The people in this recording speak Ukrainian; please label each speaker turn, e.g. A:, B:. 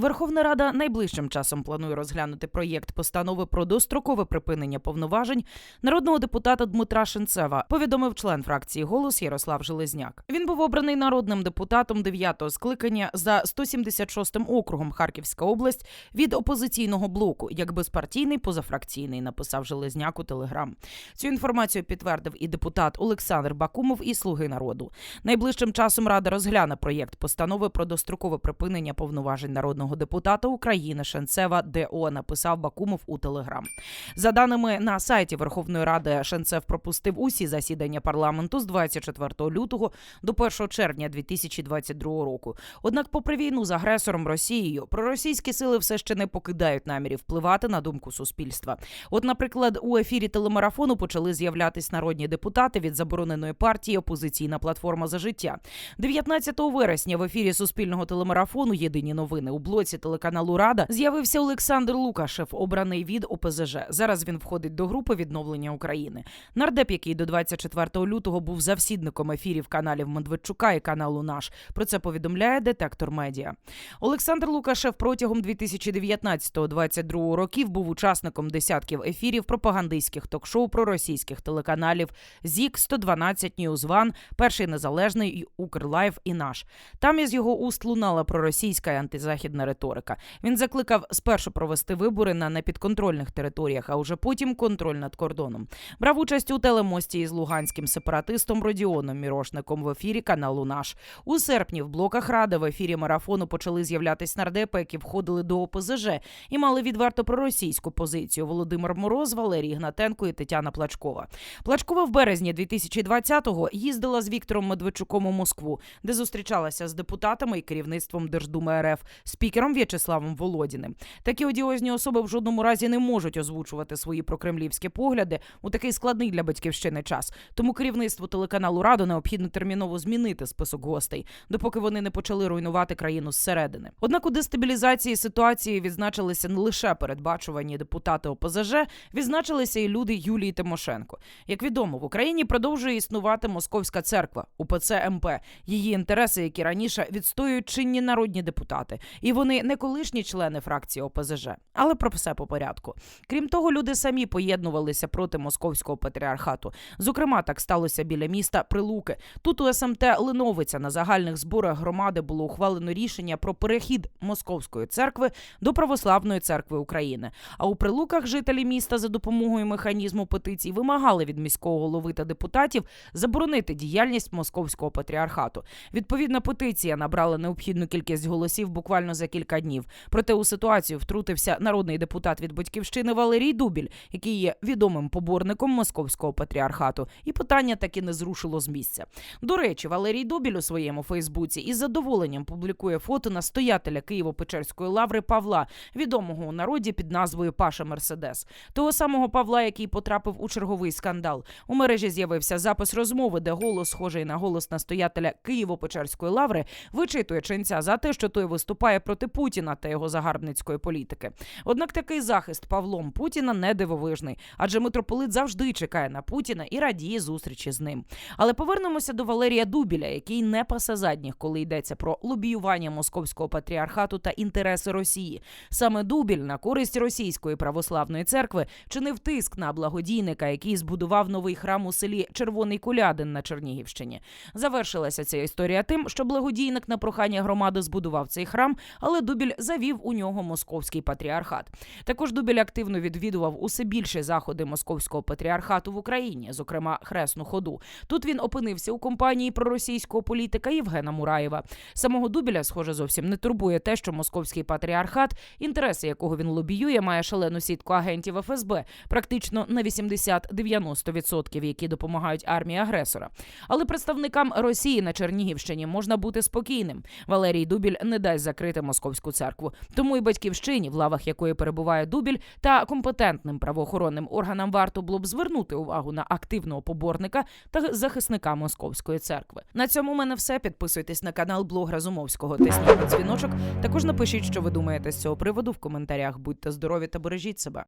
A: Верховна Рада найближчим часом планує розглянути проєкт постанови про дострокове припинення повноважень народного депутата Дмитра Шинцева. Повідомив член фракції Голос Ярослав Железняк. Він був обраний народним депутатом 9-го скликання за 176-м округом Харківська область від опозиційного блоку, як безпартійний позафракційний, написав Железняк у телеграм. Цю інформацію підтвердив і депутат Олександр Бакумов і Слуги народу. Найближчим часом Рада розгляне проєкт постанови про дострокове припинення повноважень народного депутата України Шенцева ДО, написав Бакумов у телеграм. За даними на сайті Верховної Ради, Шенцев пропустив усі засідання парламенту з 24 лютого до 1 червня 2022 року. Однак, попри війну з агресором Росією, проросійські сили все ще не покидають намірів впливати на думку суспільства. От, наприклад, у ефірі телемарафону почали з'являтись народні депутати від забороненої партії Опозиційна платформа за життя. 19 вересня в ефірі суспільного телемарафону Єдині новини у блоці телеканалу Рада з'явився Олександр Лукашев, обраний від ОПЗЖ. Зараз він входить до групи відновлення України. Нардеп, який до 24 лютого був завсідником ефірів каналів Медведчука і каналу Наш. Про це повідомляє детектор медіа. Олександр Лукашев протягом 2019-2022 років був учасником десятків ефірів пропагандистських ток-шоу проросійських телеканалів ЗІК 112 News One, Перший Незалежний Укрлайв і наш. Там із його уст лунала проросійська і антизахідна риторика. Він закликав спершу провести вибори на непідконтрольних територіях, а уже потім контроль над кордоном. Брав участь у телемості із луганським сепаратистом Родіоном Мірошником в ефірі каналу Наш. У серпні в блоках ради в ефірі марафону почали з'являтись нардепи, які входили до ОПЗЖ і мали відверто проросійську позицію. Володимир Мороз, Валерій Гнатенко і Тетяна Плачкова. Плачкова в березні 2020-го їздила з Віктором Медведчуком у Москву, де зустрічалася з депутатами і керівництвом Держдуми РФ, спікером В'ячеславом Володіним. Такі одіозні особи в жодному разі не можуть озвучувати свої прокремлівські погляди у такий складний для батьківщини час. Тому керівництву телеканалу Радо необхідно терміново змінити список гостей, допоки вони не почали руйнувати країну зсередини. Однак у дестабілізації ситуації відзначилися не лише передбачувані депутати ОПЗЖ, відзначилися і люди Юлії Тимошенко. Як відомо, в Україні продовжує існувати московська церква УПЦ МП. Її інтереси, які раніше відстоюють чинні народні депутати, і вони не колишні члени фракції ОПЗЖ. Але про все по порядку. Крім того, люди самі поєднувалися проти московського патріархату. Зокрема, так сталося біля міста Прилуки. Тут у СМТ Линовиця на загальних зборах громади було ухвалено рішення про перехід московської церкви до православної церкви України. А у Прилуках жителі міста за допомогою механізму петицій вимагали від міського голови та депутатів заборонити діяльність московського патріархату. Відповідна петиція набрала необхідну кількість голосів буквально за кілька днів. Проте у ситуацію втрутився народний депутат від батьківщини Валерій Дубіль, який є відомим поборником московського патріархату, і питання таки не зрушило з місця. До речі, Валерій Дубіль у своєму Фейсбуці із задоволенням публікує фото настоятеля Києво-Печерської лаври Павла, відомого у народі під назвою Паша Мерседес. Того самого Павла, який потрапив у черговий скандал. У мережі з'явився запис розмови, де голос, схожий на голос настоятеля Києво-Печерської лаври, вичитує ченця за те, що той виступає проти Путіна та його загарбницької політики. Однак такий захист Павлом Путіна не дивовижний, адже митрополит завжди чекає на Путіна і радіє зустрічі з ним. Але повернемося до Валерія Дубіля, який не пасе задніх, коли йдеться про лобіювання московського патріархату та інтереси Росії. Саме Дубіль на користь російської православної церкви чинив тиск на благодійника, який збудував новий храм у селі Червоний Кулядин на Чернігівщині. Завершилася ця історія тим, що благодійник на прохання громади збудував цей храм, але Дубіль завів у нього московський патріархат. Також Дубіль активно відвідував усе більше заходи московського патріархату в Україні, зокрема хресну ходу. Тут він опинився у компанії проросійського політика Євгена Мураєва. Самого Дубіля, схоже, зовсім не турбує те, що московський патріархат, інтереси якого він лобіює, має шалену сітку агентів ФСБ, практично на 80-90%, які допомагають армії агресора. Але представникам Росії на Чернігівщині можна бути спокійним. Валерій Дубіль не дасть закрити московську церкву. Тому і батьківщині, в лавах якої перебуває Дубіль, та компетентним правоохоронним органам варто було б звернути увагу на активного поборника та захисника московської церкви. На цьому в мене все. Підписуйтесь на канал Блог Разумовського. Тисніть на дзвіночок. Також напишіть, що ви думаєте з цього приводу в коментарях. Будьте здорові та бережіть себе.